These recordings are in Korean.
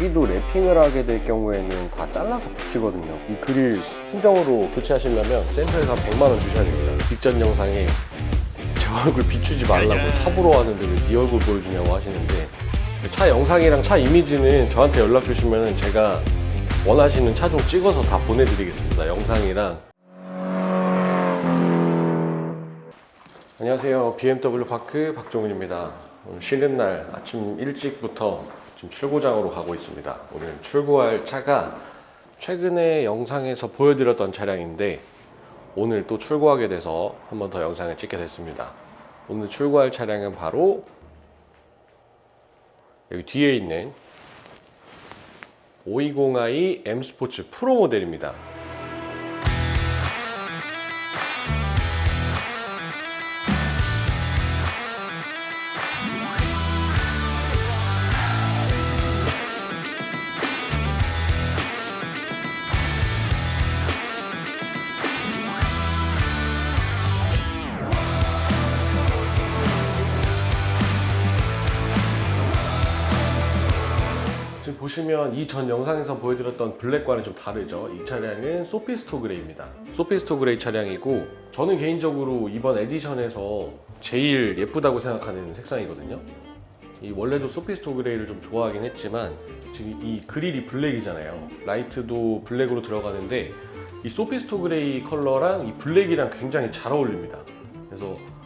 여기도 랩핑을 하게 될 경우에는 다 잘라서 붙이거든요. 이 그릴 순정으로 교체하시려면 센터에서 한 100만 원 주셔야 됩니다. 직전 영상에 제 얼굴 비추지 말라고 차 보러 왔는데 왜 네 얼굴 보여주냐고 하시는데 차 영상이랑 차 이미지는 저한테 연락 주시면 제가 원하시는 차 좀 찍어서 다 보내드리겠습니다. 영상이랑 안녕하세요. BMW 파크 박종훈입니다. 오늘 쉬는 날 아침 일찍부터 지금 출고장으로 가고 있습니다. 오늘 출고할 차가 최근에 영상에서 보여드렸던 차량인데 오늘 또 출고하게 돼서 한 번 더 영상을 찍게 됐습니다. 오늘 출고할 차량은 바로 여기 뒤에 있는 520i M 스포츠 프로 모델입니다. 보시면 이 전 영상에서 보여드렸던 블랙과는 좀 다르죠. 이 차량은 소피스토 그레이입니다. 소피스토 그레이 차량이고 저는 개인적으로 이번 에디션에서 제일 예쁘다고 생각하는 색상이거든요. 이 원래도 소피스토 그레이를 좀 좋아하긴 했지만 지금 이 그릴이 블랙이잖아요. 라이트도 블랙으로 들어가는데 이 소피스토 그레이 컬러랑 이 블랙이랑 굉장히 잘 어울립니다. 그래서 이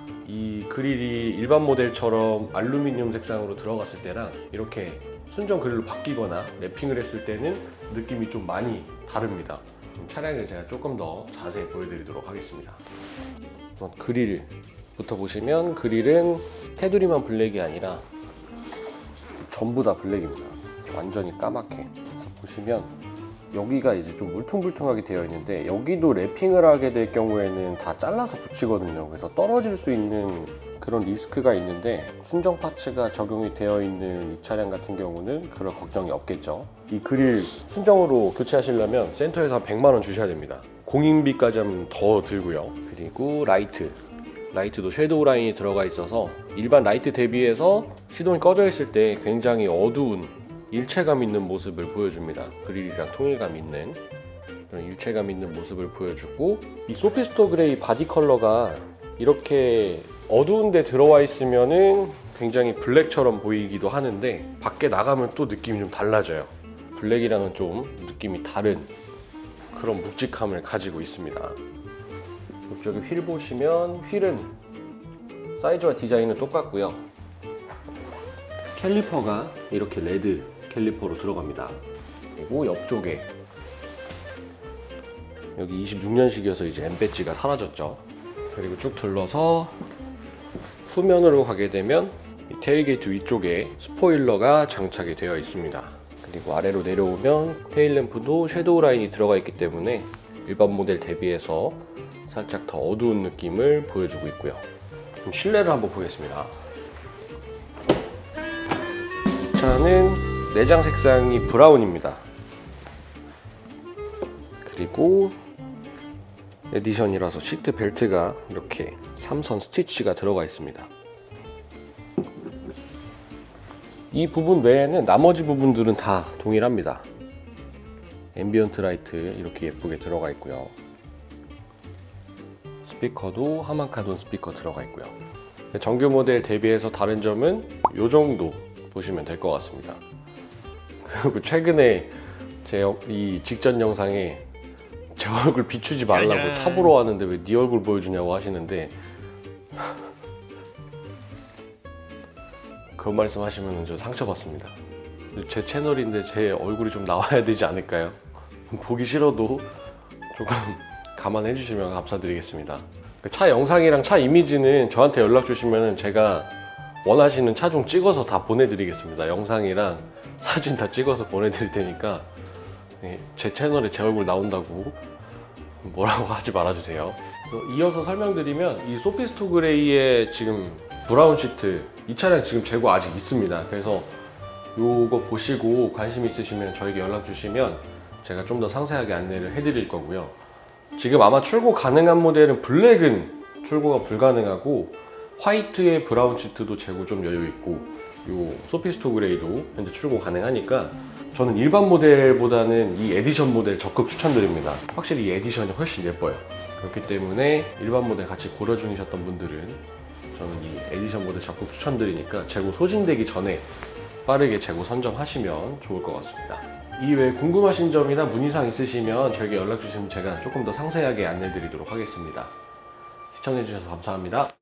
그릴이 일반 모델처럼 알루미늄 색상으로 들어갔을 때랑 이렇게 순정 그릴로 바뀌거나 랩핑을 했을 때는 느낌이 좀 많이 다릅니다. 차량을 제가 조금 더 자세히 보여드리도록 하겠습니다. 우선 그릴부터 보시면 그릴은 테두리만 블랙이 아니라 전부 다 블랙입니다. 완전히 까맣게. 보시면 여기가 이제 좀 울퉁불퉁하게 되어 있는데 여기도 랩핑을 하게 될 경우에는 다 잘라서 붙이거든요. 그래서 떨어질 수 있는 그런 리스크가 있는데 순정 파츠가 적용이 되어 있는 이 차량 같은 경우는 그럴 걱정이 없겠죠. 이 그릴 순정으로 교체하시려면 센터에서 한 100만 원 주셔야 됩니다. 공인비까지 하면 더 들고요. 그리고 라이트. 라이트도 섀도우 라인이 들어가 있어서 일반 라이트 대비해서 시동이 꺼져 있을 때 굉장히 어두운 일체감 있는 모습을 보여줍니다. 그릴이랑 통일감 있는 그런 일체감 있는 모습을 보여주고 이 소피스토 그레이 바디 컬러가 이렇게 어두운데 들어와 있으면은 굉장히 블랙처럼 보이기도 하는데 밖에 나가면 또 느낌이 좀 달라져요. 블랙이랑은 좀 느낌이 다른 그런 묵직함을 가지고 있습니다. 이쪽에 휠 보시면 휠은 사이즈와 디자인은 똑같고요. 캘리퍼가 이렇게 레드 캘리퍼로 들어갑니다. 그리고 옆쪽에 여기 26년식이어서 이제 M 배지가 사라졌죠. 그리고 쭉 둘러서 후면으로 가게 되면 이 테일게이트 위쪽에 스포일러가 장착이 되어 있습니다. 그리고 아래로 내려오면 테일램프도 섀도우 라인이 들어가 있기 때문에 일반 모델 대비해서 살짝 더 어두운 느낌을 보여주고 있고요. 그럼 실내를 한번 보겠습니다. 이 차는 내장 색상이 브라운입니다. 그리고 에디션이라서 시트 벨트가 이렇게 삼선 스티치가 들어가 있습니다. 이 부분 외에는 나머지 부분들은 다 동일합니다. 앰비언트 라이트 이렇게 예쁘게 들어가 있고요. 스피커도 하만카돈 스피커 들어가 있고요. 정규 모델 대비해서 다른 점은 이 정도 보시면 될 것 같습니다. 그리고 최근에 제 이 직전 영상에 제 얼굴 비추지 말라고 차 보러 왔는데 왜 네 얼굴 보여주냐고 하시는데 그런 말씀 하시면 저 상처받습니다. 제 채널인데 제 얼굴이 좀 나와야 되지 않을까요? 보기 싫어도 조금 감안해 주시면 감사드리겠습니다. 그차 영상이랑 차 이미지는 저한테 연락 주시면 제가 원하시는 차좀 찍어서 다 보내드리겠습니다. 영상이랑 사진 다 찍어서 보내드릴 테니까 네, 제 채널에 제 얼굴 나온다고 뭐라고 하지 말아주세요. 이어서 설명드리면 이 소피스토 그레이의 지금 브라운 시트 이 차량 지금 재고 아직 있습니다. 그래서 요거 보시고 관심 있으시면 저에게 연락 주시면 제가 좀 더 상세하게 안내를 해드릴 거고요. 지금 아마 출고 가능한 모델은 블랙은 출고가 불가능하고 화이트의 브라운 시트도 재고 좀 여유 있고 요 소피스토 그레이도 현재 출고 가능하니까 저는 일반 모델보다는 이 에디션 모델 적극 추천드립니다. 확실히 이 에디션이 훨씬 예뻐요. 그렇기 때문에 일반 모델 같이 고려 중이셨던 분들은 저는 이 에디션 모델 적극 추천드리니까 재고 소진되기 전에 빠르게 재고 선점하시면 좋을 것 같습니다. 이외에 궁금하신 점이나 문의사항 있으시면 저에게 연락 주시면 제가 조금 더 상세하게 안내 드리도록 하겠습니다. 시청해주셔서 감사합니다.